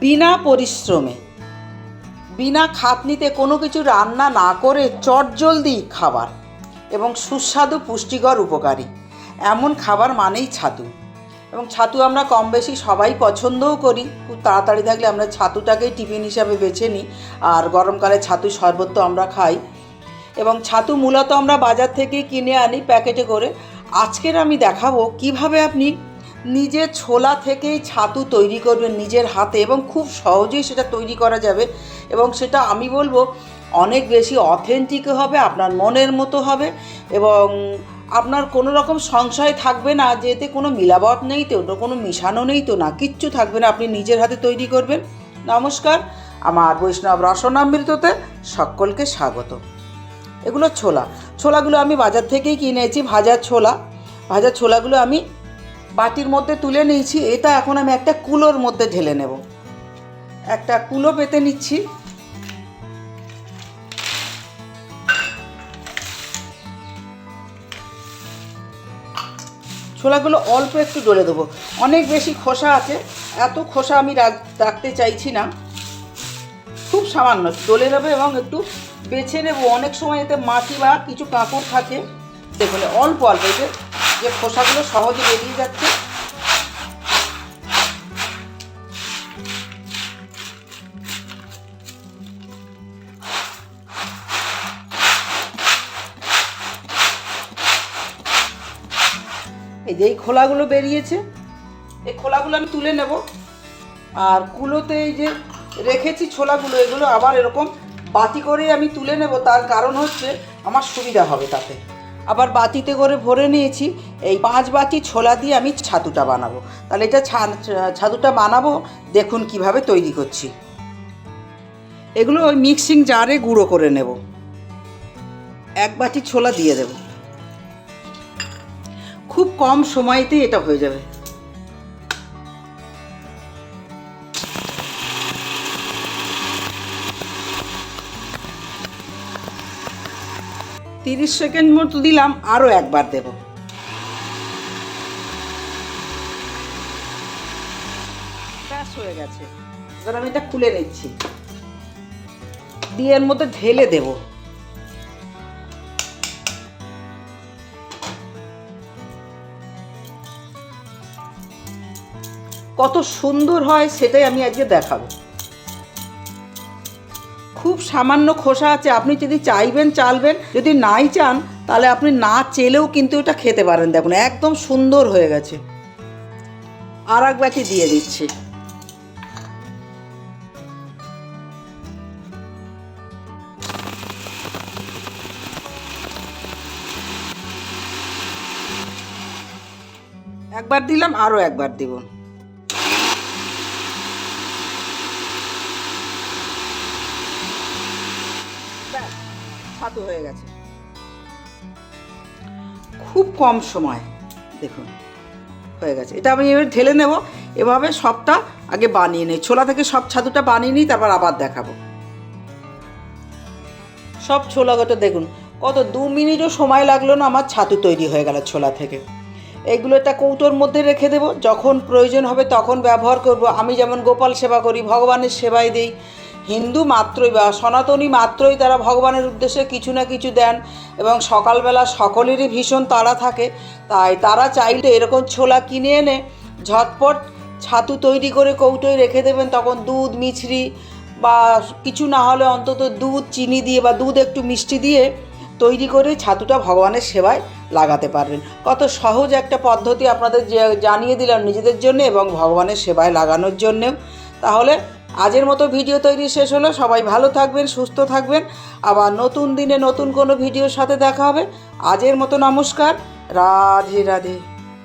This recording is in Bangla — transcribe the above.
বিনা পরিশ্রমে, বিনা খাটনিতে কোনো কিছু রান্না না করে চটজলদি খাবার এবং সুস্বাদু পুষ্টিকর উপকারী। এমন খাবার মানেই ছাতু। এবং ছাতু আমরা কম বেশি সবাই পছন্দও করি। খুব তাড়াতাড়ি থাকলে আমরা ছাতুটাকেই টিফিন হিসাবে বেছে নিই। আর গরমকালে ছাতু শরবত তো আমরা খাই। এবং ছাতু মূলত আমরা বাজার থেকে কিনে আনি প্যাকেটে করে। আজকের আমি দেখাবো কীভাবে আপনি নিজের ছোলা থেকেই ছাতু তৈরি করবেন নিজের হাতে এবং খুব সহজেই সেটা তৈরি করা যাবে এবং সেটা আমি বলব অনেক বেশি অথেন্টিক হবে, আপনার মনের মতো হবে এবং আপনার কোনো রকম সংশয় থাকবে না যে এতে কোনো মিলাবট নেই, তো ওটা কোনো মিশানো নেই, তো না, কিচ্ছু থাকবে না, আপনি নিজের হাতে তৈরি করবেন। নমস্কার, আমার বৈষ্ণব রসনামৃততে সকলকে স্বাগত। এগুলো ছোলা। ছোলাগুলো আমি বাজার থেকেই কিনেছি, ভাজা ছোলা। ভাজা ছোলাগুলো আমি বাটির মধ্যে তুলে নিয়েছি, এটা এখন আমি একটা কুলোর মধ্যে ঢেলে নেব। একটা কুলো পেতে নিচ্ছি। ছোলাগুলো অল্প একটু ডলে দেবো। অনেক বেশি খোসা আছে, এত খোসা আমি রাখ- রাখতে চাইছি না। খুব সামান্য, ডলে নেবে এবং একটু বেছে নেব। অনেক সময় এতে মাটি বা কিছু কাঁকড় থাকে। দেখুন, অল্প অল্প, এই যে খোসাগুলো সহজে বেরিয়ে যাচ্ছে। এই যে এই খোলাগুলো বেরিয়েছে, এই খোলাগুলো আমি তুলে নেব। আর কুলোতে এই যে রেখেছি ছোলাগুলো, এগুলো আবার এরকম বাতি করে আমি তুলে নেব, তার কারণ হচ্ছে আমার সুবিধা হবে তাতে। আবার বাতিতে করে ভরে নিয়েছি। এই পাঁচ বাতি ছোলা দিয়ে আমি ছাতুটা বানাবো। তাহলে এটা ছাতুটা বানাবো, দেখুন কীভাবে তৈরি করছি। এগুলো ওই মিক্সিং জারে গুঁড়ো করে নেব। এক বাটি ছোলা দিয়ে দেব। খুব কম সময়তেই এটা হয়ে যাবে। তিরিশ সেকেন্ড মতো দিলাম আরও একবার দেব। ব্যাস হয়ে গেছে। এবার আমি এটা খুলে নিচ্ছি। দিয়ে এর মধ্যে ঢেলে দেব। কত সুন্দর হয় সেটাই আমি আজকে দেখাবো। খুব সামান্য খোসা আছে। আপনি যদি চাইবেন, চালবেন, যদি নাই চান, তাহলে আপনি না চেলেও কিন্তু এটা খেতে পারেন। দেখুন, একদম সুন্দর হয়ে গেছে। আর এক বাটি দিয়ে দিচ্ছি। একবার দিলাম, আরও একবার দিব। ছাতু হয়ে গেছে। খুব কম সময়, দেখুন, হয়ে গেছে। এটা আমি এবার ঢেলে নেব, এভাবে সবটা আগে বানিয়ে নিই। ছোলা থেকে সব ছাতুটা বানিয়ে নিই, তারপর আবার দেখাবো। সব ছোলাগোটা দেখুন, কত দু মিনিটও সময় লাগল না আমার ছাতু তৈরি হয়ে গেল ছোলা থেকে। এগুলো একটা কৌটোর মধ্যে রেখে দেবো, যখন প্রয়োজন হবে তখন ব্যবহার করব। আমি যেমন গোপাল সেবা করি, ভগবানের সেবায় দিই হিন্দু মাত্রই বা সনাতনী মাত্রই তারা ভগবানের উদ্দেশ্যে কিছু না কিছু দেন এবং সকালবেলা সকলেরই ভীষণ তাড়া থাকে। তাই তারা চাইলে এরকম ছোলা কিনে এনে ঝটপট ছাতু তৈরি করে কৌটোয় রেখে দেবেন। তখন দুধ, মিছরি বা কিছু না হলে অন্তত দুধ, চিনি দিয়ে বা দুধ একটু মিষ্টি দিয়ে তৈরি করে ছাতুটা ভগবানের সেবায় লাগাতে পারবেন। কত সহজ একটা পদ্ধতি আপনাদের জানিয়ে দিলাম নিজেদের জন্য এবং ভগবানের সেবায় লাগানোর জন্যেও। তাহলে আজের মতো ভিডিও তৈরি শেষ হলো। সবাই ভালো থাকবেন, সুস্থ থাকবেন। আবার নতুন দিনে নতুন কোনো ভিডিওর সাথে দেখা হবে। আজের মতো নমস্কার। রাধে রাধে।